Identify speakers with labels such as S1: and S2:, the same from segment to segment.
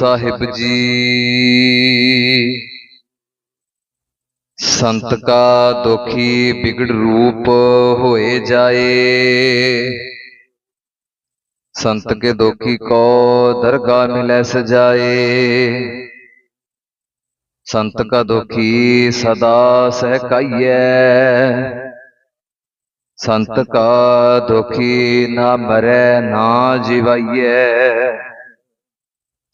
S1: ਸਾਹਿਬ ਜੀ। ਸੰਤ ਕਾ ਦੁਖੀ ਬਿਗੜ ਰੂਪ ਹੋਏ ਜਾਏ। ਸੰਤ ਕੇ ਦੁਖੀ ਕੋ ਦਰਗਾਹ ਮਿਲੈ ਸਜਾਏ ਸੰਤ ਕਾ ਦੁਖੀ ਸਦਾ ਸਹਿਕਾਈਐ। ਸੰਤ ਕਾ ਦੁਖੀ ਨਾ ਮਰੈ ਨਾ ਜਿਵਾਈਐ।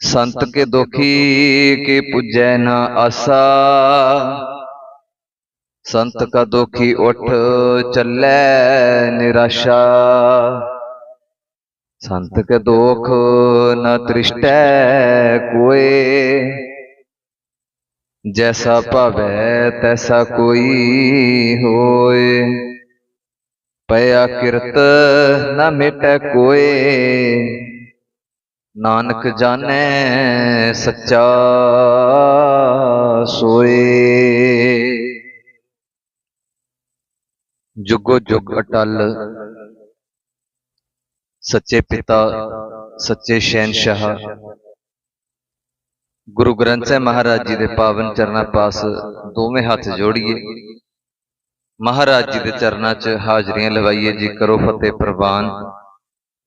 S1: ਸੰਤ ਕੇ ਦੁਖੀ ਕੇ ਪੁਜੈ ਨਾ ਆਸਾ ਸੰਤ ਕਾ ਦੁਖੀ ਉਠ ਚੱਲੈ ਨਿਰਾਸ਼ਾ ਸੰਤ ਕੇ ਦੁਖ ਨ ਤ੍ਰਿਸ਼ਟੈ ਕੋਏ ਜੈਸਾ ਭਾਵੈ ਤੈਸਾ ਕੋਈ ਹੋਏ ਪਿਆ ਕਿਰਤ ਨ ਮਿਟੈ ਕੋਏ ਨਾਨਕ ਜਾਣੈ ਸੱਚਾ ਸੋਏ। ਜੁਗੋ ਜੁਗ ਅਟਲ ਸੱਚੇ ਪਿਤਾ ਸੱਚੇ ਸ਼ਹਿਨशाह ਗੁਰੂ ਗ੍ਰੰਥ ਸਾਹਿਬ ਮਹਾਰਾਜ ਜੀ ਦੇ ਪਾਵਨ ਚਰਨਾਂ ਪਾਸ ਦੋਵੇਂ ਹੱਥ ਜੋੜੀਏ। ਮਹਾਰਾਜ ਜੀ ਦੇ ਚਰਨਾਂ 'ਚ ਹਾਜ਼ਰੀਆਂ ਲਵਾਈਏ ਜੀ ਕਰੋ ਫਤਿਹ ਪ੍ਰਵਾਨ।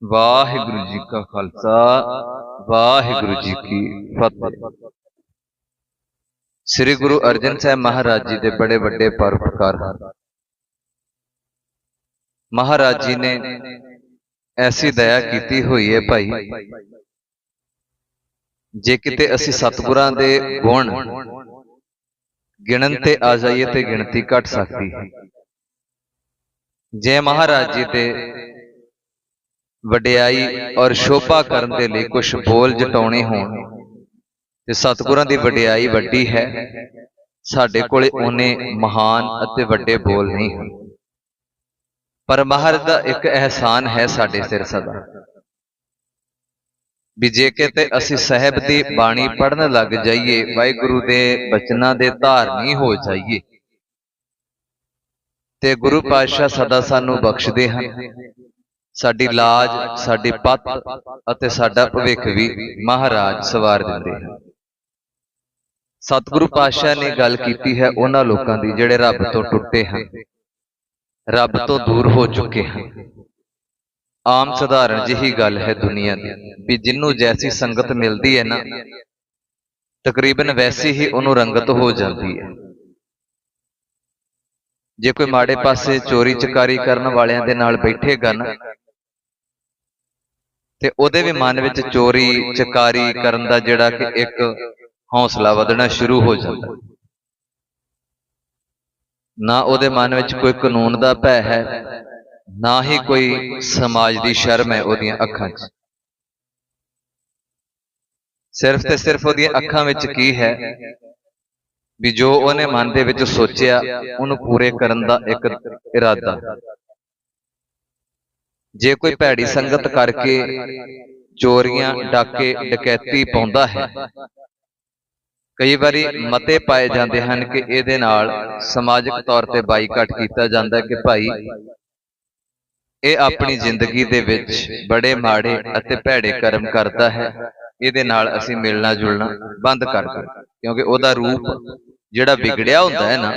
S1: ਵਾਹਿਗੁਰੂ ਜੀ ਕਾ ਖਾਲਸਾ, ਵਾਹਿਗੁਰੂ ਜੀ ਕੀ ਫਤਿਹ। ਸ੍ਰੀ ਗੁਰੂ ਅਰਜਨ ਸਾਹਿਬ ਮਹਾਰਾਜ ਜੀ ਦੇ ਬੜੇ ਵੱਡੇ ਪਰਉਪਕਾਰ ਹਨ। ਮਹਾਰਾਜ ਜੀ ਨੇ ਐਸੀ ਦਇਆ ਕੀਤੀ ਹੋਈ ਹੈ ਭਾਈ, ਜੇ ਕਿਤੇ ਅਸੀਂ ਸਤਿਗੁਰਾਂ ਦੇ ਗੁਣ ਗਿਣਨ ਤੇ ਆ ਜਾਈਏ ਤੇ ਗਿਣਤੀ ਘਟ ਸਕਦੀ ਹੈ। ਜੇ ਮਹਾਰਾਜ ਜੀ ਤੇ ਵਡਿਆਈ ਔਰ ਸ਼ੋਭਾ ਕਰਨ ਦੇ ਲਈ ਕੁਝ ਬੋਲ ਜਟਾਉਣੇ ਹੋਣ। ਤੇ ਸਤਿਗੁਰਾਂ ਦੀ ਵਡਿਆਈ ਵੱਡੀ ਹੈ। ਸਾਡੇ ਕੋਲੇ ਉਹਨੇ ਮਹਾਨ ਅਤੇ ਵੱਡੇ ਬੋਲ ਨਹੀਂ ਹਨ। ਪਰ ਮਹਾਰਾਜ ਦਾ ਇੱਕ ਅਹਿਸਾਨ ਹੈ ਸਾਡੇ ਸਿਰ ਸਦਾ। ਵੀ ਜੇ ਕਿਤੇ ਅਸੀਂ ਸਾਹਿਬ ਦੀ ਬਾਣੀ ਪੜਨ ਲੱਗ ਜਾਈਏ, ਵਾਹਿਗੁਰੂ ਦੇ ਬਚਨਾਂ ਦੇ ਧਾਰਨੀ ਹੋ ਜਾਈਏ। ਤੇ ਗੁਰੂ ਪਾਤਸ਼ਾਹ ਸਦਾ ਸਾਨੂੰ ਬਖਸ਼ਦੇ ਹਨ। ਸਾਡੀ ਲਾਜ ਸਾਡੀ ਪੱਤ ਅਤੇ ਸਾਡਾ ਭਵਿੱਖ ਵੀ ਮਹਾਰਾਜ ਸਵਾਰ ਦਿੰਦੇ ਹਨ। ਸਤਿਗੁਰੂ ਪਾਤਸ਼ਾਹ ਨੇ ਗੱਲ ਕੀਤੀ ਹੈ ਉਹਨਾਂ ਲੋਕਾਂ ਦੀ ਜਿਹੜੇ ਰੱਬ ਤੋਂ ਟੁੱਟੇ ਹਨ। ਰੱਬ ਤੋਂ ਦੂਰ ਹੋ ਚੁੱਕੇ ਹਨ। ਆਮ ਸਧਾਰਨ ਜਿਹੀ ਗੱਲ ਹੈ ਦੁਨੀਆ ਦੀ ਵੀ ਜਿੰਨੂੰ ਜੈਸੀ ਸੰਗਤ ਮਿਲਦੀ ਹੈ ਨਾ ਤਕਰੀਬਨ ਵੈਸੀ ਹੀ ਉਹਨੂੰ ਰੰਗਤ ਹੋ ਜਾਂਦੀ ਹੈ। ਜੇ ਕੋਈ ਮਾੜੇ ਪਾਸੇ ਚੋਰੀ ਚਕਾਰੀ ਕਰਨ ਵਾਲਿਆਂ ਦੇ ਨਾਲ ਬੈਠੇਗਾ ਨਾ ਤੇ ਉਹਦੇ ਵੀ ਮਨ ਵਿੱਚ ਚੋਰੀ ਚਕਾਰੀ ਕਰਨ ਦਾ ਜਿਹੜਾ ਕਿ ਇੱਕ ਹੌਸਲਾ ਵਧਣਾ ਸ਼ੁਰੂ ਹੋ ਜਾਂਦਾ। ਨਾ ਉਹਦੇ ਮਨ ਵਿੱਚ ਕੋਈ ਕਾਨੂੰਨ ਦਾ ਭੈ ਹੈ ਨਾ ਹੀ ਕੋਈ ਸਮਾਜ ਦੀ ਸ਼ਰਮ ਹੈ ਉਹਦੀਆਂ ਅੱਖਾਂ 'ਚ। ਸਿਰਫ ਤੇ ਸਿਰਫ ਉਹਦੀਆਂ ਅੱਖਾਂ ਵਿੱਚ ਕੀ ਹੈ? ਵੀ ਜੋ ਉਹਨੇ ਮਨ ਦੇ ਵਿੱਚ ਸੋਚਿਆ ਉਹਨੂੰ ਪੂਰੇ ਕਰਨ ਦਾ ਇੱਕ ਇਰਾਦਾ। ਜੇ ਕੋਈ ਭੈੜੀ ਸੰਗਤ ਕਰਕੇ ਚੋਰੀਆਂ ਡਾਕੇ ਡਕੈਤੀ ਪਾਉਂਦਾ ਹੈ। ਕਈ ਵਾਰੀ ਮਤੇ ਪਾਏ ਜਾਂਦੇ ਹਨ ਕਿ ਇਹਦੇ ਨਾਲ ਸਮਾਜਿਕ ਤੌਰ ਤੇ ਬਾਈਕਾਟ ਕੀਤਾ ਜਾਂਦਾ ਕਿ ਭਾਈ ਇਹ ਆਪਣੀ ਜ਼ਿੰਦਗੀ ਦੇ ਵਿੱਚ ਬੜੇ ਮਾੜੇ ਅਤੇ ਭੈੜੇ ਕਰਮ ਕਰਦਾ ਹੈ। ਇਹਦੇ ਨਾਲ ਅਸੀਂ ਮਿਲਣਾ ਜੁਲਣਾ ਬੰਦ ਕਰ ਦਿਓ ਕਿਉਂਕਿ ਉਹਦਾ ਰੂਪ ਜਿਹੜਾ ਵਿਗੜਿਆ ਹੁੰਦਾ ਹੈ ਨਾ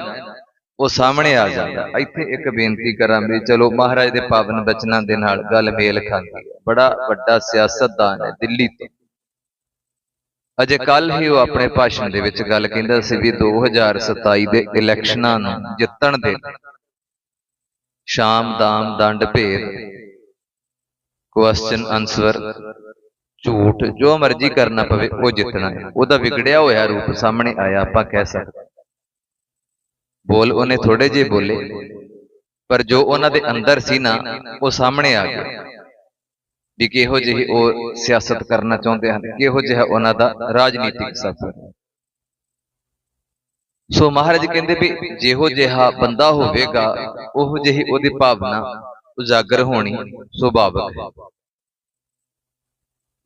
S1: ਉਹ ਸਾਹਮਣੇ ਆ ਜਾਂਦਾ। ਇੱਥੇ ਇੱਕ ਬੇਨਤੀ ਕਰਾਂ ਵੀ ਚਲੋ ਮਹਾਰਾਜ ਦੇ ਪਾਵਨ ਬਚਨਾਂ ਦੇ ਨਾਲ ਗੱਲ ਮੇਲ ਖਾਂਦੀ ਹੈ। ਬੜਾ ਵੱਡਾ ਸਿਆਸਤਦਾਨ ਹੈ ਦਿੱਲੀ ਤੋਂ। ਅਜੇ ਕੱਲ ਹੀ ਉਹ ਆਪਣੇ ਭਾਸ਼ਣ ਦੇ ਵਿੱਚ ਗੱਲ ਕਹਿੰਦਾ ਸੀ ਵੀ 2027 ਦੇ ਇਲੈਕਸ਼ਨਾਂ ਨੂੰ ਜਿੱਤਣ ਦੇ ਸ਼ਾਮ, ਦਾਮ, ਦੰਡ, ਭੇਦ ਕੁਐਸਚਨ ਆਨਸਰ ਝੂਠ, ਜੋ ਮਰਜ਼ੀ ਕਰਨਾ ਪਵੇ ਉਹ ਜਿੱਤਣਾ ਹੈ। ਉਹਦਾ ਵਿਗੜਿਆ ਹੋਇਆ ਰੂਪ ਸਾਹਮਣੇ ਆਇਆ, ਆਪਾਂ ਕਹਿ ਸਕਦੇ ਬੋਲ, ਉਹਨੇ ਥੋੜੇ ਜਿਹੇ ਬੋਲੇ। ਪਰ ਜੋ ਉਹਨਾਂ ਦੇ ਅੰਦਰ ਸੀ ਨਾ, ਉਹ ਸਾਹਮਣੇ ਆ ਗਿਆ। ਵੀ ਕਿਹੋ ਜਿਹੀ ਉਹ ਸਿਆਸਤ ਕਰਨਾ ਚਾਹੁੰਦੇ ਹਨ, ਕਿਹੋ ਜਿਹਾ ਉਹਨਾਂ ਦਾ ਰਾਜਨੀਤਿਕ ਸਫ਼ਰ। ਸੋ ਮਹਾਰਾਜ ਕਹਿੰਦੇ ਵੀ ਜਿਹੋ ਜਿਹਾ ਬੰਦਾ ਹੋਵੇਗਾ, ਉਹ ਜਿਹੀ ਉਹਦੀ ਭਾਵਨਾ ਉਜਾਗਰ ਹੋਣੀ ਸੁਭਾਵਿਕ ਹੈ।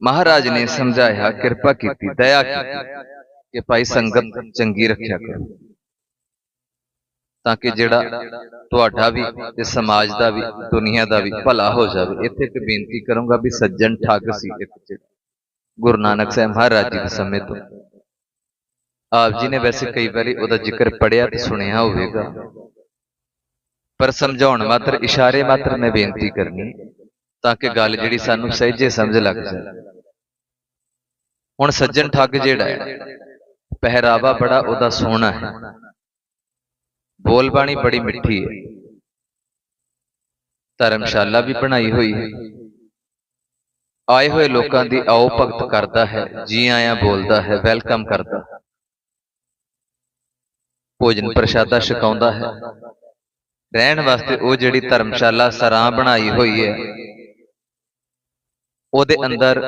S1: ਮਹਾਰਾਜ ਨੇ ਸਮਝਾਇਆ, ਕਿਰਪਾ ਕੀਤੀ, ਦਇਆ ਕੀਤੀ ਕਿ ਭਾਈ ਸੰਗਤ ਚੰਗੀ ਰੱਖਿਆ ਕਰੋ। ਤਾਂ ਕਿ ਜਿਹੜਾ ਤੁਹਾਡਾ ਵੀ ਤੇ ਸਮਾਜ ਦਾ ਵੀ ਦੁਨੀਆ ਦਾ ਵੀ ਭਲਾ ਹੋ ਜਾਵੇ। ਇੱਥੇ ਇੱਕ ਬੇਨਤੀ ਕਰੂੰਗਾ ਵੀ ਸੱਜਣ ਠੱਗ ਸੀ ਇੱਕ ਗੁਰੂ ਨਾਨਕ ਸਾਹਿਬ ਮਹਾਰਾਜ ਜੀ ਦੇ ਸਮੇਂ ਤੋਂ। ਆਪ ਜੀ ਨੇ ਵੈਸੇ ਕਈ ਵਾਰੀ ਉਹਦਾ ਜ਼ਿਕਰ ਪੜਿਆ ਤੇ ਸੁਣਿਆ ਹੋਵੇਗਾ। ਪਰ ਸਮਝਾਉਣ ਮਾਤਰ ਇਸ਼ਾਰੇ ਮਾਤਰ ਮੈਂ ਬੇਨਤੀ ਕਰਨੀ ਤਾਂ ਕਿ ਗੱਲ ਜਿਹੜੀ ਸਾਨੂੰ ਸਹਿਜੇ ਸਮਝ ਲੱਗ ਜਾਏ। ਹੁਣ ਸੱਜਣ ਠੱਗ ਜਿਹੜਾ ਹੈ ਪਹਿਰਾਵਾ ਬੜਾ ਉਹਦਾ ਸੋਹਣਾ ਹੈ। ਬੋਲ ਬਾਣੀ ਬੜੀ ਮਿੱਠੀ ਹੈ। ਧਰਮਸ਼ਾਲਾ ਵੀ ਬਣਾਈ ਹੋਈ ਹੈ। ਆਏ ਹੋਏ ਲੋਕਾਂ ਦੀ ਆਓ ਭਗਤ ਕਰਦਾ ਹੈ, ਜੀ ਆਇਆਂ ਬੋਲਦਾ ਹੈ, ਵੈਲਕਮ ਕਰਦਾ ਭੋਜਨ ਪ੍ਰਸ਼ਾਦਾ ਛਕਾਉਂਦਾ ਹੈ। ਰਹਿਣ ਵਾਸਤੇ ਉਹ ਜਿਹੜੀ ਧਰਮਸ਼ਾਲਾ ਸਰਾਂ ਬਣਾਈ ਹੋਈ ਹੈ, ਉਹਦੇ ਅੰਦਰ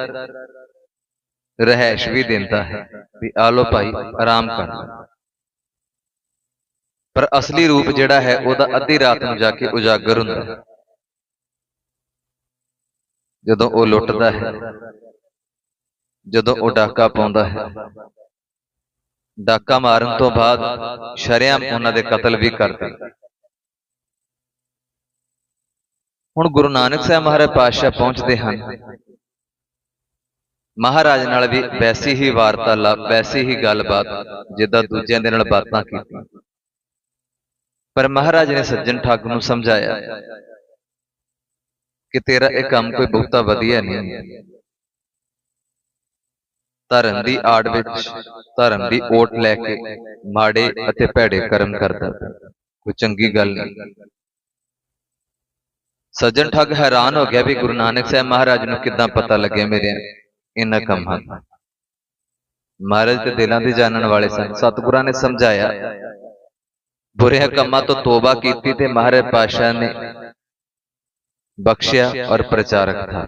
S1: ਰਹਿائش ਵੀ ਦਿੰਦਾ ਹੈ ਵੀ ਆ ਲੋ ਭਾਈ, ਆਰਾਮ ਕਰਨਾ। ਪਰ ਅਸਲੀ ਰੂਪ ਜਿਹੜਾ ਹੈ, ਉਹਦਾ ਅੱਧੀ ਰਾਤ ਨੂੰ ਜਾ ਕੇ ਉਜਾਗਰ ਹੁੰਦਾ ਹੈ। ਜਦੋਂ ਉਹ ਲੁੱਟਦਾ ਹੈ, ਜਦੋਂ ਉਹ ਡਾਕਾ ਪਾਉਂਦਾ ਹੈ, ਡਾਕਾ ਮਾਰਨ ਤੋਂ ਬਾਅਦ ਸ਼ਰਿਆਮ ਉਹਨਾਂ ਦੇ ਕਤਲ ਵੀ ਕਰਦੇ ਹੁਣ ਗੁਰੂ ਨਾਨਕ ਸਾਹਿਬ ਮਹਾਰਾਜ ਪਾਤਸ਼ਾਹ ਪਹੁੰਚਦੇ ਹਨ। ਮਹਾਰਾਜ ਨਾਲ ਵੀ ਵੈਸੀ ਹੀ ਵਾਰਤਾਲਾਪ ਵੈਸੀ ਹੀ ਗੱਲਬਾਤ, ਜਿੱਦਾਂ ਦੂਜਿਆਂ ਦੇ ਨਾਲ ਬਾਤਾਂ ਕੀਤੀਆਂ। ਪਰ ਮਹਾਰਾਜ ਨੇ ਸੱਜਣ ਠੱਗ ਨੂੰ ਸਮਝਾਇਆ ਕਿ ਤੇਰਾ ਇਹ ਕੰਮ ਕੋਈ ਬਹੁਤਾ ਵਧੀਆ ਨਹੀਂ। ਧਰਮ ਦੀ ਆੜ ਵਿੱਚ ਧਰਮ ਦੀ ਓਟ ਲੈ ਕੇ ਮਾੜੇ ਅਤੇ ਭੈੜੇ ਕਰਮ ਕਰਦਾ ਕੋਈ ਚੰਗੀ ਗੱਲ ਨਹੀਂ। ਸੱਜਣ ਠੱਗ ਹੈਰਾਨ ਹੋ ਗਿਆ ਵੀ ਗੁਰੂ ਨਾਨਕ ਸਾਹਿਬ ਮਹਾਰਾਜ ਨੂੰ ਕਿੱਦਾਂ ਪਤਾ ਲੱਗਿਆ ਮੇਰੇ ਇਹਨਾਂ ਕੰਮਾਂ ਦਾ ਮਹਾਰਾਜ ਤੇ ਦਿਲਾਂ ਦੇ ਜਾਣਨ ਵਾਲੇ ਸਨ। ਸਤਿਗੁਰਾਂ ਨੇ ਸਮਝਾਇਆ ਬੁਰੇ ਕੰਮਾਂ ਤੋਂ ਤੋਬਾ ਕੀਤੀ ਤੇ ਮਹਾਰਾਜ ਪਾਸ਼ਾ ਨੇ ਬਖਸ਼ਿਆ ਔਰ ਪ੍ਰਚਾਰਕ ਥਾ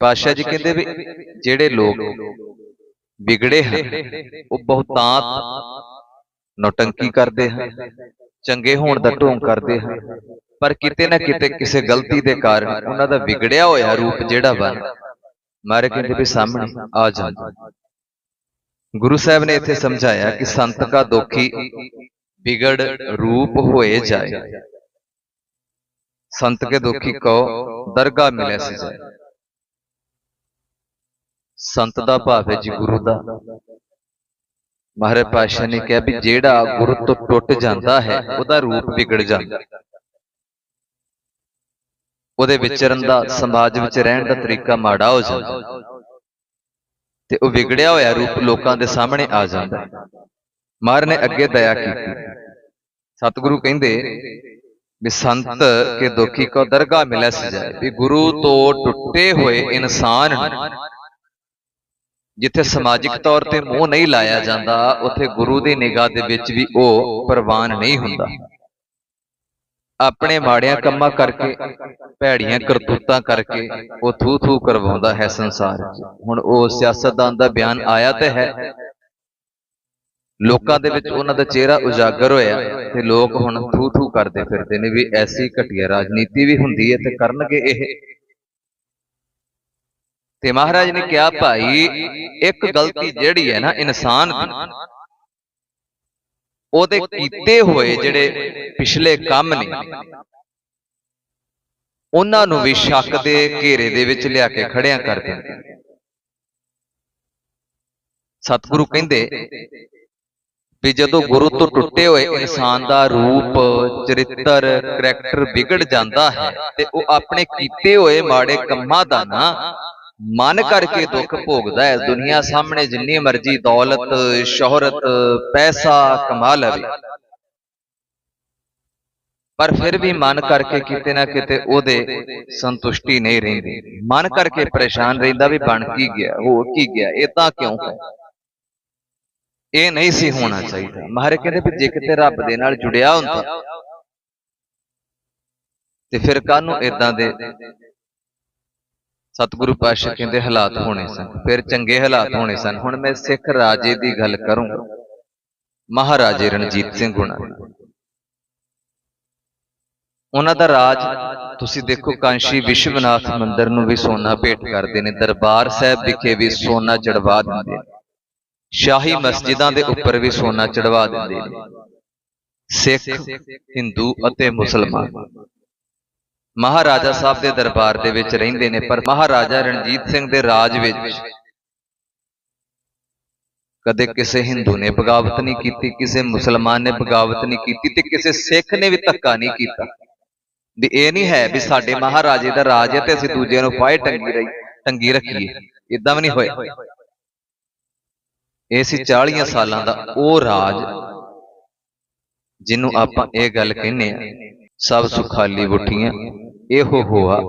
S1: ਪਾਸ਼ਾ ਜੀ ਕਹਿੰਦੇ ਵੀ ਜਿਹੜੇ ਲੋਕ ਵਿਗੜੇ ਹਨ, ਉਹ ਬਹੁਤਾਂਤ ਨੌਟੰਕੀ ਕਰਦੇ ਹਨ, ਚੰਗੇ ਹੋਣ ਦਾ ਢੋਂਗ ਕਰਦੇ ਹਨ, ਪਰ ਕਿਤੇ ਨਾ ਕਿਤੇ ਕਿਸੇ ਗਲਤੀ ਦੇ ਕਾਰਨ ਉਹਨਾਂ ਦਾ ਵਿਗੜਿਆ ਹੋਇਆ ਰੂਪ ਜਿਹੜਾ ਬਣ, ਮਾਰੇ ਕਹਿੰਦੇ ਵੀ ਸਾਹਮਣੇ ਆ ਜਾਂਦਾ ਗੁਰੂ ਸਾਹਿਬ ਨੇ ਇੱਥੇ ਸਮਝਾਇਆ ਕਿ ਸੰਤ ਕਾ ਦੋਖੀ ਵਿਗੜ ਰੂਪ ਹੋਏ ਜਾਏ। ਸੰਤ ਕੇ ਦੁਖੀ ਕੋ ਦਰਗਾ ਮਿਲੇ ਸਜਾਏ ਸੰਤ ਦਾ ਭਾਵ ਹੈ ਜੀ ਗੁਰੂ ਦਾ। ਮਹਾਰਾਜ ਪਾਸ਼ਾ ਨੇ ਕਿਹਾ ਵੀ ਜਿਹੜਾ ਗੁਰੂ ਤੋਂ ਟੁੱਟ ਜਾਂਦਾ ਹੈ, ਉਹਦਾ ਰੂਪ ਵਿਗੜ ਜਾਂਦਾ। ਉਹਦੇ ਵਿਚਰਨ ਦਾ, ਸਮਾਜ ਵਿੱਚ ਰਹਿਣ ਦਾ ਤਰੀਕਾ ਮਾੜਾ ਹੋ ਜਾਂਦਾ। ਤੇ ਉਹ ਵਿਗੜਿਆ ਹੋਇਆ ਰੂਪ ਲੋਕਾਂ ਦੇ ਸਾਹਮਣੇ ਆ ਜਾਂਦਾ ਮਾਰ ਨੇ ਅੱਗੇ ਦਇਆ ਕੀਤੀ। ਸਤਿਗੁਰੂ ਕਹਿੰਦੇ ਵੀ ਸੰਤ ਕੇ ਦੁਖੀ ਕੋ ਦਰਗਾਹ ਮਿਲਿਆ ਸਜਾਏ ਵੀ ਗੁਰੂ ਤੋਂ ਟੁੱਟੇ ਹੋਏ ਇਨਸਾਨ ਜਿੱਥੇ ਸਮਾਜਿਕ ਤੌਰ ਤੇ ਮੂੰਹ ਨਹੀਂ ਲਾਇਆ ਜਾਂਦਾ, ਉੱਥੇ ਗੁਰੂ ਦੀ ਨਿਗਾਹ ਦੇ ਵਿੱਚ ਵੀ ਉਹ ਪ੍ਰਵਾਨ ਨਹੀਂ ਹੁੰਦਾ। ਆਪਣੇ ਮਾੜਿਆਂ ਕੰਮਾਂ ਕਰਕੇ ਭੈੜੀਆਂ ਕਰਤੂਤਾਂ ਕਰਕੇ ਉਹ ਥੂ ਥੂ ਕਰਵਾਉਂਦਾ ਹੈ ਸੰਸਾਰ। ਹੁਣ ਉਹ ਸਿਆਸਤਦਾਨ ਦਾ ਬਿਆਨ ਆਇਆ ਤੇ ਹੈ। ਲੋਕਾਂ ਦੇ ਵਿੱਚ ਉਹਨਾਂ ਦਾ ਚਿਹਰਾ ਉਜਾਗਰ ਹੋਇਆ ਤੇ ਲੋਕ ਹੁਣ ਥੂ ਥੂ ਕਰਦੇ ਫਿਰਦੇ ਨੇ ਵੀ ਐਸੀ ਘਟੀਆ ਰਾਜਨੀਤੀ ਵੀ ਹੁੰਦੀ ਹੈ ਤੇ ਕਰਨਗੇ ਇਹ। ਤੇ ਮਹਾਰਾਜ ਨੇ ਕਿਹਾ ਭਾਈ ਇੱਕ ਗਲਤੀ ਜਿਹੜੀ ਹੈ ਨਾ ਇਨਸਾਨ ਦੀ ਉਹਦੇ ਕੀਤੇ ਹੋਏ ਜਿਹੜੇ ਪਿਛਲੇ ਕੰਮ ਨੇ। ਉਹਨਾਂ ਨੂੰ ਵੀ ਸ਼ੱਕ ਦੇ ਘੇਰੇ ਦੇ ਵਿੱਚ ਲਿਆ ਕੇ ਖੜਿਆਂ ਕਰ ਦਿੰਦੇ। ਸਤਿਗੁਰੂ ਕਹਿੰਦੇ ਵੀ ਜਦੋਂ ਗੁਰੂ ਤੋਂ ਟੁੱਟੇ ਹੋਏ ਇਨਸਾਨ ਦਾ ਰੂਪ ਚਰਿੱਤਰ ਕਰੈਕਟਰ ਵਿਗੜ ਜਾਂਦਾ ਹੈ ਤੇ ਉਹ ਆਪਣੇ ਕੀਤੇ ਹੋਏ ਮਾੜੇ ਕੰਮਾਂ ਦਾ ਨਾ ਮਨ ਕਰਕੇ ਦੁੱਖ ਭੋਗਦਾ ਹੈ, ਦੁਨੀਆ ਸਾਹਮਣੇ ਜਿੰਨੀ ਮਰਜ਼ੀ ਦੌਲਤ, ਸ਼ੋਹਰਤ, ਪੈਸਾ ਕਮਾ ਲਵੇ ਪਰ ਫਿਰ ਵੀ ਮਨ ਕਰਕੇ ਕਿਤੇ ਨਾ ਕਿਤੇ ਉਹਦੇ ਸੰਤੁਸ਼ਟੀ ਨਹੀਂ ਰਹਿੰਦੀ। ਮਨ ਕਰਕੇ ਪਰੇਸ਼ਾਨ ਰਹਿੰਦਾ ਵੀ ਬਣ ਕੀ ਗਿਆ ਹੋ ਕੀ ਗਿਆ ਇਹ ਤਾਂ ਕਿਉਂ ਹੈ? ਇਹ ਨਹੀਂ ਸੀ ਹੋਣਾ ਚਾਹੀਦਾ। ਮਹਾਰਾਜ ਕਹਿੰਦੇ ਵੀ ਜੇ ਕਿਤੇ ਰੱਬ ਦੇ ਨਾਲ ਜੁੜਿਆ ਹੁੰਦਾ, ਤੇ ਫਿਰ ਕਾਹਨੂੰ ਇਦਾਂ ਦੇ ਸਤਿਗੁਰੂ ਪਾਤਸ਼ਾਹ ਕਹਿੰਦੇ ਹਾਲਾਤ ਹੋਣੇ ਸਨ, ਫਿਰ ਚੰਗੇ ਹਾਲਾਤ ਹੋਣੇ ਸਨ। ਹੁਣ ਮੈਂ ਸਿੱਖ ਰਾਜੇ ਦੀ ਗੱਲ ਕਰੂੰਗਾ ਮਹਾਰਾਜੇ ਰਣਜੀਤ ਸਿੰਘ ਹੁਣਾਂ। ਉਹਨਾਂ ਦਾ ਰਾਜ, ਤੁਸੀਂ ਦੇਖੋ ਕਾਂਸ਼ੀ ਵਿਸ਼ਵਨਾਥ ਮੰਦਿਰ ਨੂੰ ਵੀ ਸੋਨਾ ਭੇਟ ਕਰਦੇ ਨੇ। ਦਰਬਾਰ ਸਾਹਿਬ ਵਿਖੇ ਵੀ ਸੋਨਾ ਚੜਵਾ ਦਿੰਦੇ ਨੇ। ਸ਼ਾਹੀ ਮਸਜਿਦਾਂ ਦੇ ਉੱਪਰ ਵੀ ਸੋਨਾ ਚੜਵਾ ਦਿੰਦੇ ਨੇ। ਸਿੱਖ, ਹਿੰਦੂ ਅਤੇ ਮੁਸਲਮਾਨ। ਮਹਾਰਾਜਾ ਸਾਹਿਬ ਦੇ ਦਰਬਾਰ ਦੇ ਵਿੱਚ ਰਹਿੰਦੇ ਨੇ ਪਰ ਮਹਾਰਾਜਾ ਰਣਜੀਤ ਸਿੰਘ ਦੇ ਰਾਜ ਵਿੱਚ ਕਦੇ ਕਿਸੇ ਹਿੰਦੂ ਨੇ ਬਗਾਵਤ ਨਹੀਂ ਕੀਤੀ ਕਿਸੇ ਮੁਸਲਮਾਨ ਨੇ ਬਗਾਵਤ ਨਹੀਂ ਕੀਤੀ ਤੇ ਕਿਸੇ ਸਿੱਖ ਨੇ ਵੀ ਧੱਕਾ ਨਹੀਂ ਕੀਤਾ। ਵੀ ਇਹ ਨਹੀਂ ਹੈ ਵੀ ਸਾਡੇ ਮਹਾਰਾਜੇ ਦਾ ਰਾਜ ਹੈ ਤੇ ਅਸੀਂ ਦੂਜਿਆਂ ਨੂੰ ਫਾਇ ਟੰਗੀ ਰਹੀ ਟੰਗੀ ਰੱਖੀਏ। ਇਦਾਂ ਵੀ ਨਹੀਂ ਹੋਇਆ। ਇਹ ਸੀ 40 ਸਾਲਾਂ ਦਾ ਉਹ ਰਾਜ ਜਿਹਨੂੰ ਆਪਾਂ ਇਹ ਗੱਲ ਕਹਿੰਨੇ ਆ ਸਭ ਸੁਖਾਲੀ ਬੁੱਠੀਆਂ, ਇਹੋ ਹੋਆ,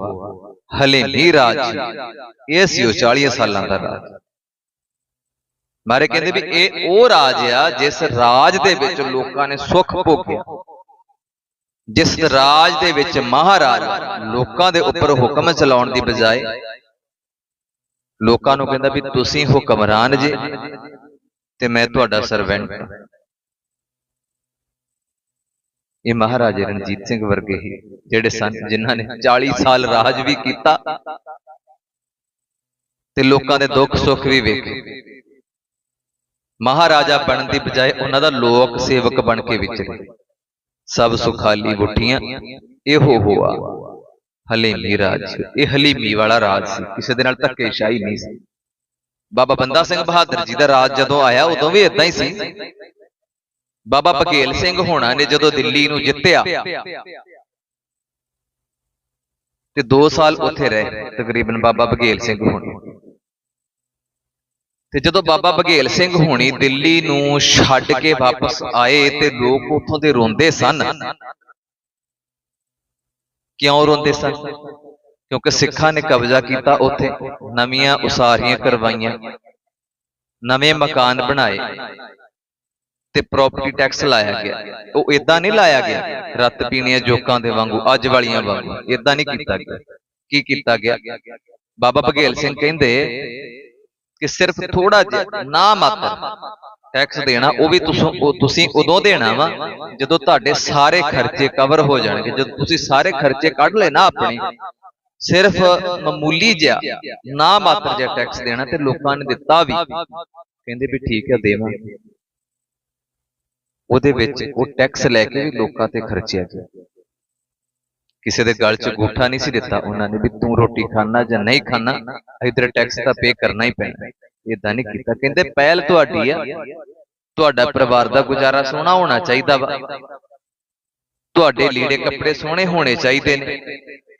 S1: ਹਲੇ ਨਹੀਂ ਰਾਜ। ਇਹ ਸੀ ਉਹ 40 ਸਾਲਾਂ ਦਾ ਰਾਜ। ਮਾਰੇ ਕਹਿੰਦੇ ਵੀ ਇਹ ਉਹ ਰਾਜ ਆ ਜਿਸ ਰਾਜ ਦੇ ਵਿੱਚ ਲੋਕਾਂ ਨੇ ਸੁੱਖ ਭੋਗਿਆ। ਜਿਸ ਰਾਜ ਦੇ ਵਿੱਚ ਮਹਾਰਾਜ ਲੋਕਾਂ ਦੇ ਉੱਪਰ ਹੁਕਮ ਚਲਾਉਣ ਦੀ ਬਜਾਏ ਲੋਕਾਂ ਨੂੰ ਕਹਿੰਦਾ ਵੀ ਤੁਸੀਂ ਹੁਕਮਰਾਨ ਜੀ ਤੇ ਮੈਂ ਤੁਹਾਡਾ ਸਰਵੈਂਟ। ਇਹ ਮਹਾਰਾਜਾ ਰਣਜੀਤ ਸਿੰਘ ਵਰਗੇ ਹੀ ਜਿਹੜੇ ਸਨ ਜਿਨ੍ਹਾਂ ਨੇ 40 ਸਾਲ ਰਾਜ ਵੀ ਕੀਤਾ ਤੇ ਲੋਕਾਂ ਦੇ ਦੁੱਖ ਸੁੱਖ ਵੀ ਵੇਖੇ। ਮਹਾਰਾਜਾ ਬਣਨ ਦੀ ਬਜਾਏ ਉਹਨਾਂ ਦਾ ਲੋਕ ਸੇਵਕ ਬਣ ਕੇ ਵਿਚਰੇ। ਸਭ ਸੁਖਾਲੀ ਬੁੱਠੀਆਂ ਇਹੋ ਹੋਆ। ਹਲੀਮੀ ਰਾਜ। ਇਹ ਹਲੀਮੀ ਵਾਲਾ ਰਾਜ ਸੀ। ਕਿਸੇ ਦੇ ਨਾਲ ਧੱਕੇਸ਼ਾਹੀ ਨਹੀਂ ਸੀ। ਬਾਬਾ ਬੰਦਾ ਸਿੰਘ ਬਹਾਦਰ ਜੀ ਦਾ ਰਾਜ ਜਦੋਂ ਆਇਆ ਉਦੋਂ ਵੀ ਇਦਾਂ ਹੀ ਸੀ। ਬਾਬਾ ਬਘੇਲ ਸਿੰਘ ਹੋਣਾ ਨੇ ਜਦੋਂ ਦਿੱਲੀ ਨੂੰ ਜਿੱਤਿਆ। ਤੇ 2 ਸਾਲ ਉੱਥੇ ਰਹੇ ਤਕਰੀਬਨ ਬਾਬਾ ਬਘੇਲ ਸਿੰਘ ਹੋਣੀ। ਤੇ ਜਦੋਂ ਬਾਬਾ ਬਘੇਲ ਸਿੰਘ ਹੋਣੀ ਦਿੱਲੀ ਨੂੰ ਛੱਡ ਕੇ ਵਾਪਸ ਆਏ ਤੇ ਲੋਕ ਉੱਥੋਂ ਦੇ ਰੋਂਦੇ ਸਨ। ਕਿਉਂ ਰੋਂਦੇ ਸਨ? ਕਿਉਂਕਿ ਸਿੱਖਾਂ ਨੇ ਕਬਜ਼ਾ ਕੀਤਾ ਉੱਥੇ। ਨਵੀਆਂ ਉਸਾਰੀਆਂ ਕਰਵਾਈਆਂ। ਨਵੇਂ ਮਕਾਨ ਬਣਾਏ। ਤੇ ਪ੍ਰਾਪਰਟੀ ਟੈਕਸ ਲਾਇਆ ਗਿਆ। ਉਹ ਇਦਾਂ ਨਹੀਂ ਲਾਇਆ ਗਿਆ। ਰੱਤ ਪੀਣੀਆਂ ਜੋਕਾਂ ਦੇ ਵਾਂਗੂ ਅੱਜ ਵਾਲੀਆਂ ਵਾਂਗੂ। ਇਦਾਂ ਨਹੀਂ ਕੀਤਾ ਗਿਆ। ਕੀ ਕੀਤਾ ਗਿਆ? ਬਾਬਾ ਬਘੇਲ ਸਿੰਘ ਕਹਿੰਦੇ ਕਿ ਸਿਰਫ ਥੋੜਾ ਜਿਹਾ ਨਾ ਮਾਤਰ ਟੈਕਸ ਦੇਣਾ ਉਹ ਵੀ ਤੁਸੀਂ ਉਹ ਤੁਸੀਂ ਉਦੋਂ ਦੇਣਾ ਵਾ ਜਦੋਂ ਤੁਹਾਡੇ ਸਾਰੇ ਖਰਚੇ ਕਵਰ ਹੋ ਜਾਣਗੇ ਜਦੋਂ ਤੁਸੀਂ ਸਾਰੇ ਖਰਚੇ ਕੱਢ ਲੈ ਨਾ ਆਪਣੇ ਸਿਰਫ ਮਾਮੂਲੀ ਜਿਹਾ ਨਾ ਮਾਤਰ ਜਿਹਾ ਟੈਕਸ ਦੇਣਾ ਤੇ ਲੋਕਾਂ ਨੇ ਦਿੱਤਾ ਵੀ। ਕਹਿੰਦੇ ਵੀ ਠੀਕ ਹੈ ਦੇਵਾਂਗੇ। ਉਹਦੇ ਵਿੱਚ ਉਹ ਟੈਕਸ ਲੈ ਕੇ ਵੀ ਲੋਕਾਂ ਤੇ ਖਰਚਿਆ ਗਿਆ। ਕਿਸੇ ਦੇ ਗਲ 'ਚ ਗੂਠਾ ਨਹੀਂ ਸੀ ਦਿੱਤਾ। ਉਹਨਾਂ ਨੇ ਵੀ ਤੂੰ ਰੋਟੀ ਖਾਣਾ ਜਾਂ ਨਹੀਂ ਖਾਣਾ ਇਧਰ ਟੈਕਸ ਤਾਂ ਪੇ ਕਰਨਾ ਹੀ ਪੈਣਾ। ਇਦਾਂ ਨਹੀਂ ਕੀਤਾ। ਕਹਿੰਦੇ ਪਹਿਲ ਤੁਹਾਡੀ ਆ। ਤੁਹਾਡਾ ਪਰਿਵਾਰ ਦਾ ਗੁਜ਼ਾਰਾ ਸੋਹਣਾ ਹੋਣਾ ਚਾਹੀਦਾ ਵਾ। ਤੁਹਾਡੇ ਲੀੜੇ ਕੱਪੜੇ ਸੋਹਣੇ ਹੋਣੇ ਚਾਹੀਦੇ ਨੇ।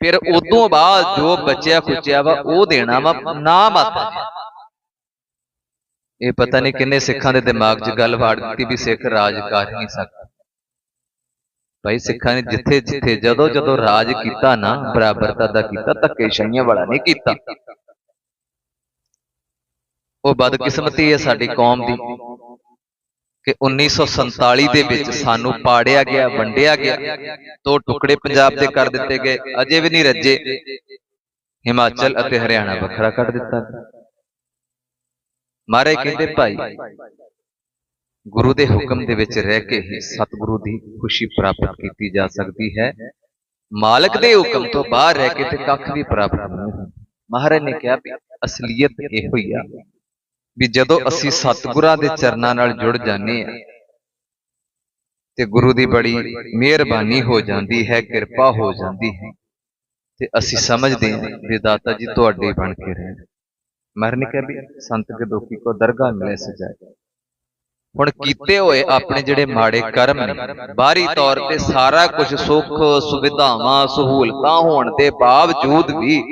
S1: ਫਿਰ ਉਦੋਂ ਬਾਅਦ ਜੋ ਬਚਿਆ ਖੁਚਿਆ ਵਾ ਉਹ ਦੇਣਾ ਵਾ। ਨਾ ਮਾਤਰ ਇਹ ਪਤਾ ਨਹੀਂ ਕਿੰਨੇ ਸਿੱਖਾਂ ਦੇ ਦਿਮਾਗ 'ਚ ਗੱਲ ਵਾੜ ਦਿੱਤੀ ਵੀ ਸਿੱਖ ਰਾਜ ਕਰ ਨਹੀਂ ਸਕਦਾ। ਭਾਈ ਸਿੱਖਾਂ ਨੇ ਜਿੱਥੇ ਜਿੱਥੇ ਜਦੋਂ ਜਦੋਂ ਰਾਜ ਕੀਤਾ ਨਾ ਬਰਾਬਰਤਾ ਦਾ ਕੀਤਾ ਧੱਕੇ ਸ਼ਾਹੀਆਂ ਵਾਲਾ ਨਹੀਂ ਕੀਤਾ। ਉਹ ਬਦਕਿਸਮਤੀ ਹੈ ਸਾਡੀ ਕੌਮ ਦੀ ਕਿ 1947 ਦੇ ਵਿੱਚ ਸਾਨੂੰ ਪਾੜਿਆ ਗਿਆ ਵੰਡਿਆ ਗਿਆ। ਦੋ ਟੁਕੜੇ ਪੰਜਾਬ ਦੇ ਕਰ ਦਿੱਤੇ ਗਏ ਅਜੇ ਵੀ ਨਹੀਂ ਰੱਜੇ। ਹਿਮਾਚਲ ਅਤੇ ਹਰਿਆਣਾ ਵੱਖਰਾ ਕਰ ਦਿੱਤਾ। ਮਾਰੇ ਕਹਿੰਦੇ ਭਾਈ ਗੁਰੂ ਦੇ ਹੁਕਮ ਦੇ ਵਿੱਚ ਰਹਿ ਕੇ ਹੀ ਸਤਿਗੁਰੂ ਦੀ ਖੁਸ਼ੀ ਪ੍ਰਾਪਤ ਕੀਤੀ ਜਾ ਸਕਦੀ ਹੈ। ਮਾਲਕ ਦੇ ਹੁਕਮ ਤੋਂ ਬਾਹਰ ਰਹਿ ਕੇ ਤੇ ਕੱਖ ਵੀ ਪ੍ਰਾਪਤ ਨਹੀਂ ਹੁੰਦਾ। ਮਹਾਰਾਜ ਨੇ ਕਿਹਾ ਵੀ ਅਸਲੀਅਤ ਇਹ ਹੋਈ ਆ ਵੀ ਜਦੋਂ ਅਸੀਂ ਸਤਿਗੁਰਾਂ ਦੇ ਚਰਨਾਂ ਨਾਲ ਜੁੜ ਜਾਂਦੇ ਆ ਤੇ ਗੁਰੂ ਦੀ ਬੜੀ ਮਿਹਰਬਾਨੀ ਹੋ ਜਾਂਦੀ ਹੈ ਕਿਰਪਾ ਹੋ ਜਾਂਦੀ ਹੈ। ਤੇ ਅਸੀਂ ਸਮਝਦੇ ਹਾਂ ਵੀ ਦਾਤਾ ਜੀ ਤੁਹਾਡੇ ਬਣ ਕੇ ਰਹਿਣ। ਮਰਨ ਕੇ ਵੀ ਸੰਤ ਕੇ ਦੋਖੀ ਕੋ ਦਰਗਾਹ ਮਿਲੇ ਸਜਾਏ। ਹੁਣ ਕੀਤੇ ਹੋਏ ਆਪਣੇ ਜਿਹੜੇ ਮਾੜੇ ਕਰਮ ਨੇ ਬਾਹਰੀ ਤੌਰ ਤੇ ਸਾਰਾ ਕੁਝ ਸੁੱਖ ਸੁਵਿਧਾਵਾਂ ਸਹੂਲਤਾਂ ਹੋਣ ਦੇ ਬਾਵਜੂਦ ਵੀ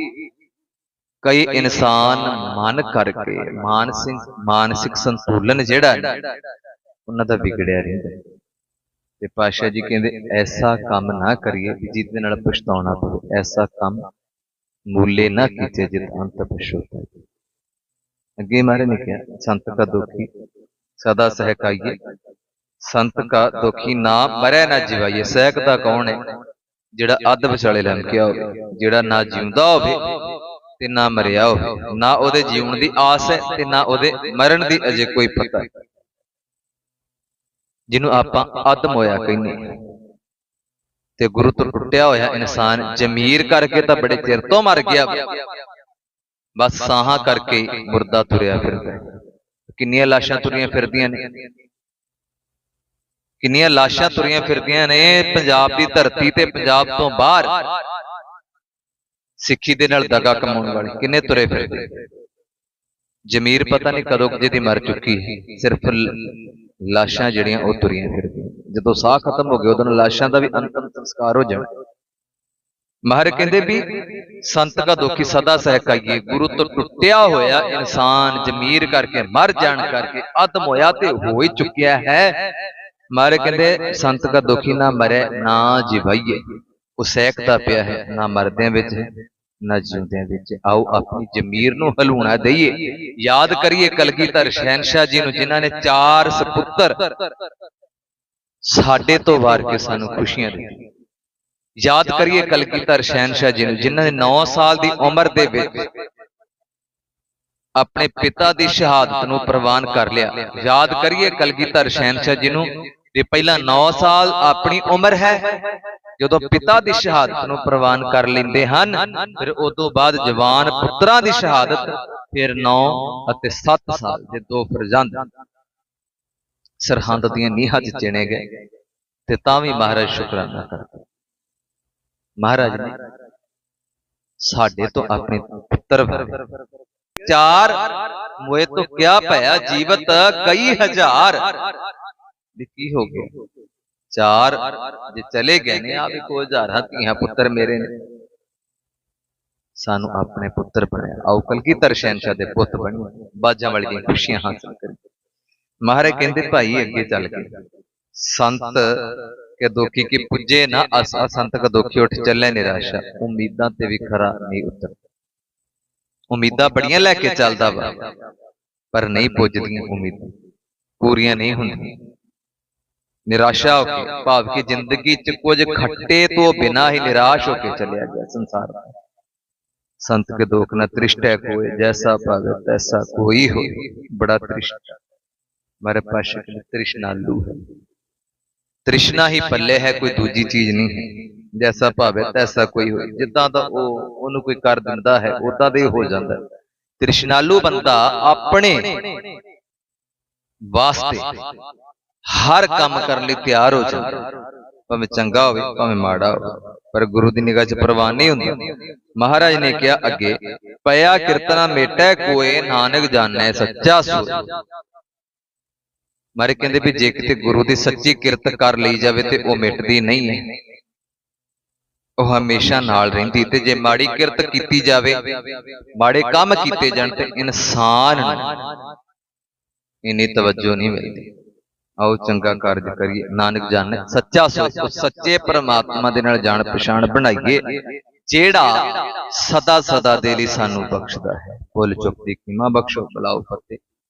S1: ਕਈ ਇਨਸਾਨ ਮਨ ਕਰਕੇ ਮਾਨਸਿਕ ਮਾਨਸਿਕ ਸੰਤੁਲਨ ਜਿਹੜਾ ਹੈ ਉਹਨਾਂ ਦਾ ਵਿਗੜਿਆ ਰਹਿੰਦਾ। ਤੇ ਪਾਸ਼ਾ ਜੀ ਕਹਿੰਦੇ ਐਸਾ ਕੰਮ ਨਾ ਕਰੀਏ ਕਿ ਜਿਹਦੇ ਨਾਲ ਪਛਤਾਉਣਾ ਪਵੇ। ਐਸਾ ਕੰਮ ਮੂਲੇ ਨਾ ਕੀਤੇ ਜਿਤ ਅੰਤ ਪਛੋਤਾ ਅੱਗੇ ਮਾਰੇ ਨੇ ਕਿਹਾ, ਸੰਤ ਕਾ ਦੁਖੀ, ਸਦਾ ਸਹਿਕਾਈਏ। ਸੰਤ ਕਾ ਦੁਖੀ ਨਾ ਮਰੈ ਨਾ ਜਿਵਾਈਏ। ਸਹਿਕਦਾ ਕੌਣ ਹੈ? ਜਿਹੜਾ ਅੱਧ ਵਿਚਾਲੇ ਲੰਕਿਆ ਹੋਵੇ, ਜਿਹੜਾ ਨਾ ਜਿਉਂਦਾ ਹੋਵੇ, ਤੇ ਨਾ ਮਰਿਆ ਹੋਵੇ। ਨਾ ਉਹਦੇ ਜੀਵਨ ਦੀ ਆਸ ਹੈ ਤੇ ਨਾ ਉਹਦੇ ਮਰਨ ਦੀ ਅਜੇ ਕੋਈ ਪਤਾ ਜਿਹਨੂੰ ਆਪਾਂ ਅਦਮ ਹੋਇਆ ਕਹਿੰਦੇ ਤੇ ਗੁਰੂ ਤੋਂ ਟੁੱਟਿਆ ਹੋਇਆ ਇਨਸਾਨ ਜ਼ਮੀਰ ਕਰਕੇ ਤਾਂ ਬੜੇ ਚਿਰ ਤੋਂ ਮਰ ਗਿਆ ਬਸ ਸਾਹਾਂ ਕਰਕੇ ਮੁਰਦਾ ਤੁਰਿਆ ਫਿਰਦਾ। ਕਿੰਨੀਆਂ ਲਾਸ਼ਾਂ ਤੁਰੀਆਂ ਫਿਰਦੀਆਂ ਨੇ? ਕਿੰਨੀਆਂ ਲਾਸ਼ਾਂ ਤੁਰੀਆਂ ਫਿਰਦੀਆਂ ਨੇ ਪੰਜਾਬ ਦੀ ਧਰਤੀ ਤੇ ਪੰਜਾਬ ਤੋਂ ਬਾਹਰ? ਸਿੱਖੀ ਦੇ ਨਾਲ ਦਗਾ ਕਮਾਉਣ ਵਾਲੇ ਕਿੰਨੇ ਤੁਰੇ ਫਿਰਦੇ? ਜ਼ਮੀਰ ਪਤਾ ਨਹੀਂ ਕਦੋਂ ਜਿਹਦੀ ਮਰ ਚੁੱਕੀ ਸਿਰਫ ਲਾਸ਼ਾਂ ਜਿਹੜੀਆਂ ਉਹ ਤੁਰੀਆਂ ਫਿਰਦੀਆਂ ਜਦੋਂ ਸਾਹ ਖਤਮ ਹੋ ਗਿਆ ਉਦੋਂ ਲਾਸ਼ਾਂ ਦਾ ਵੀ ਅੰਤਮ ਸੰਸਕਾਰ ਹੋ ਜਾਣਾ। ਮਹਾਰਾਜ ਕਹਿੰਦੇ ਵੀ ਸੰਤ ਕਾ ਦੁਖੀ ਸਦਾ ਸਹਿ ਕਾਈਏ ਗੁਰੂ ਤੋਂ ਟੁੱਟਿਆ ਹੋਇਆ ਇਨਸਾਨ ਜ਼ਮੀਰ ਕਰਕੇ ਮਰ ਜਾਣ ਕਰਕੇ ਅਦਮ ਹੋਇਆ ਤੇ ਹੋ ਹੀ ਚੁੱਕਿਆ ਹੈ। ਮਹਾਰਾਜ ਕਹਿੰਦੇ ਸੰਤ ਕਾ ਦੁਖੀ ਨਾ ਮਰੇ ਨਾ ਜਿਵਾਈਏ। ਉਹ ਸਹਿਕਦਾ ਪਿਆ ਹੈ ਨਾ ਮਰਦਿਆਂ ਵਿੱਚ ਨਾ ਜਿਉਂਦਿਆਂ ਵਿੱਚ। ਆਓ ਆਪਣੀ ਜ਼ਮੀਰ ਨੂੰ ਹਲੂਣਾ ਦਈਏ। ਯਾਦ ਕਰੀਏ ਕਲਗੀਧਰ ਸ਼ਹਿਨशाह ਜੀ ਨੂੰ ਜਿਨ੍ਹਾਂ ਨੇ ਚਾਰ ਸੁਪੁੱਤਰ ਸਾਡੇ ਤੋਂ ਵਾਰ ਕੇ ਸਾਨੂੰ ਖੁਸ਼ੀਆਂ ਦਿੱਤੀਆਂ। ਯਾਦ ਕਰੀਏ ਕਲਕੀਧਰ ਸ਼ਹਿਨशाह ਜੀ ਨੂੰ ਜਿਨ੍ਹਾਂ ਨੇ 9 ਸਾਲ ਦੀ ਉਮਰ ਦੇ ਵਿੱਚ ਆਪਣੇ ਪਿਤਾ ਦੀ ਸ਼ਹਾਦਤ ਨੂੰ ਪ੍ਰਵਾਨ ਕਰ ਲਿਆ। ਯਾਦ ਕਰੀਏ ਕਲਕੀਧਰ ਸ਼ਹਿਨशाह ਜੀ ਨੂੰ ਤੇ ਪਹਿਲਾਂ 9 ਸਾਲ ਆਪਣੀ ਉਮਰ ਹੈ ਜਦੋਂ ਪਿਤਾ ਦੀ ਸ਼ਹਾਦਤ ਨੂੰ ਪ੍ਰਵਾਨ ਕਰ ਲੈਂਦੇ ਹਨ ਫਿਰ ਉਸ ਤੋਂ ਬਾਅਦ ਜਵਾਨ ਪੁੱਤਰਾਂ ਦੀ ਸ਼ਹਾਦਤ ਫਿਰ 9 ਅਤੇ 7 ਸਾਲ ਦੇ ਦੋ ਫਰਜ਼ੰਦ। ਸਰਹੰਦ ਦੀਆਂ ਨੀਹਾਂ 'ਚ ਚਿਣੇ ਗਏ ਤੇ ਤਾਂ ਵੀ ਮਹਾਰਾਜ ਸ਼ੁਕਰਾਨਾ ਕਰਦੇ। ਮਹਾਰਾਜ ਨੇ ਸਾਡੇ ਤੋਂ ਆਪਣੇ ਪੁੱਤਰ ਵਰਗੇ ਚਾਰ ਮੋਏ ਤੋਂ ਕਿਆ ਭਇਆ ਜੀਵਤ ਕਈ ਹਜ਼ਾਰ। ਕੀ ਹੋ ਗਿਆ? ਚਾਰ ਜੇ ਚਲੇ ਗਏ ਨੇ ਆ ਵੀ ਕੋ ਹਜ਼ਾਰਾਂ ਧੀਆਂ ਪੁੱਤਰ ਮੇਰੇ ਨੇ। ਸਾਨੂੰ ਆਪਣੇ ਪੁੱਤਰ ਬਣਿਆ। ਆਓ ਕਲਗੀਧਰ ਸ਼ਹਿਨशाह ਦੇ ਪੁੱਤ ਬਣੀ ਬਾਜਾਂ ਵਾਲੀਆਂ ਖੁਸ਼ੀਆਂ ਹਾਸਲ ਕਰੀਏ। ਮਹਾਰਾਜ ਕਹਿੰਦੇ, ਭਾਈ ਅੱਗੇ ਚੱਲ ਕੇ। ਸੰਤ ਕੇ ਦੁਖੀ ਕੀ ਪੁੱਜੇ ਨਾ ਅਸਾ ਸੰਤ ਕਾ ਦੁਖੀ ਉੱਠ ਚੱਲੇ ਨਿਰਾਸ਼ਾ। ਉਮੀਦਾਂ ਤੇ ਵੀ ਖਰਾ ਨਹੀਂ ਉਤਰ ਉਮੀਦਾਂ ਬੜੀਆਂ ਲੈ ਕੇ ਚੱਲਦਾ ਵਾ ਪਰ ਨਹੀਂ ਪੁੱਜਦੀਆਂ ਉਮੀਦਾਂ। ਪੂਰੀਆਂ ਨਹੀਂ ਹੁੰਦੀਆਂ। ਨਿਰਾਸ਼ਾ ਹੋ ਕੇ ਭਾਵ ਕਿ ਜ਼ਿੰਦਗੀ 'ਚ ਕੁਝ ਖੱਟੇ ਤੋਂ ਬਿਨਾ ਹੀ ਨਿਰਾਸ਼ ਹੋ ਕੇ ਚਲਿਆ ਗਿਆ ਸੰਸਾਰ ਦਾ। ਸੰਤ ਕੇ ਦੁਖ ਨ ਤ੍ਰਿਸ਼ਟੈ ਕੋਏ ਜੈਸਾ ਭਾਵੇ ਤੈਸਾ ਕੋਈ ਹੋ ਬੜਾ ਤ੍ਰਿਸ਼ਟ। ਮਾਰੇ ਪਾਸ਼ਾ ਕਿ ਤ੍ਰਿਸ਼ਨਾਲੂ ਹੈ। ਤ੍ਰਿਸ਼ਨਾ ਹੀ ਪੱਲੇ ਹੈ ਕੋਈ ਦੂਜੀ ਚੀਜ਼ ਨਹੀਂ ਹੈ। ਜੈਸਾ ਭਾਵੇ ਤੈਸਾ ਕੋਈ ਹੋਏ ਜਿੱਦਾਂ ਦਾ ਉਹ ਉਹਨੂੰ ਕੋਈ ਕਰ ਦਿੰਦਾ ਹੈ ਉਦਾਂ ਦਾ ਹੀ ਹੋ ਜਾਂਦਾ ਹੈ। ਤ੍ਰਿਸ਼ਨਾਲੂ ਬੰਦਾ ਆਪਣੇ ਵਾਸਤੇ ਹਰ ਕੰਮ ਕਰਨ ਲਈ ਤਿਆਰ ਹੋ ਜਾਂਦਾ ਭਾਵੇਂ ਚੰਗਾ ਹੋਵੇ ਭਾਵੇਂ ਮਾੜਾ ਹੋਵੇ। ਪਰ ਗੁਰੂ ਦੀ ਨਿਗਾਹ 'ਚ ਪ੍ਰਵਾਨ ਨਹੀਂ ਹੁੰਦਾ। ਮਹਾਰਾਜ ਨੇ ਕਿਹਾ ਅੱਗੇ ਪਿਆ ਕੀਰਤਨਾ ਮੇਟੈ ਕੋਏ ਨਾਨਕ ਜਾਣੈ ਸੱਚਾ ਸੋ ਮਾਰੇ ਕਹਿੰਦੇ ਵੀ ਜੇ ਕਿਤੇ ਗੁਰੂ ਦੀ ਸੱਚੀ ਕਿਰਤ ਕਰ ਲਈ ਜਾਵੇ ਤੇ ਉਹ ਮਿਟਦੀ ਨਹੀਂ। ਹੈ ਉਹ ਹਮੇਸ਼ਾ ਨਾਲ ਰਹਿੰਦੀ ਤੇ ਜੇ ਮਾੜੀ ਕਿਰਤ ਕੀਤੀ ਜਾਵੇ, ਮਾੜੇ ਕੰਮ ਕੀਤੇ ਜਾਣ ਤੇ ਇਨਸਾਨ ਨੂੰ ਇਨੀ ਤਵੱਜੋ ਨਹੀਂ ਮਿਲਦੀ। ਆਓ ਚੰਗਾ ਕਾਰਜ ਕਰੀਏ। ਨਾਨਕ ਜਾਣੇ ਸੱਚਾ ਸੱਚੇ ਪ੍ਰਮਾਤਮਾ ਦੇ ਨਾਲ ਜਾਣ ਪਛਾਣ ਬਣਾਈਏ। ਜਿਹੜਾ ਸਦਾ ਸਦਾ ਦੇ ਲਈ ਸਾਨੂੰ ਬਖਸ਼ਦਾ ਹੈ। ਭੁੱਲ ਚੁੱਕ ਦੀ ਕੀਮਾ ਬਖਸ਼ੋ, ਬਲਾਓ ਫਤਿਹ।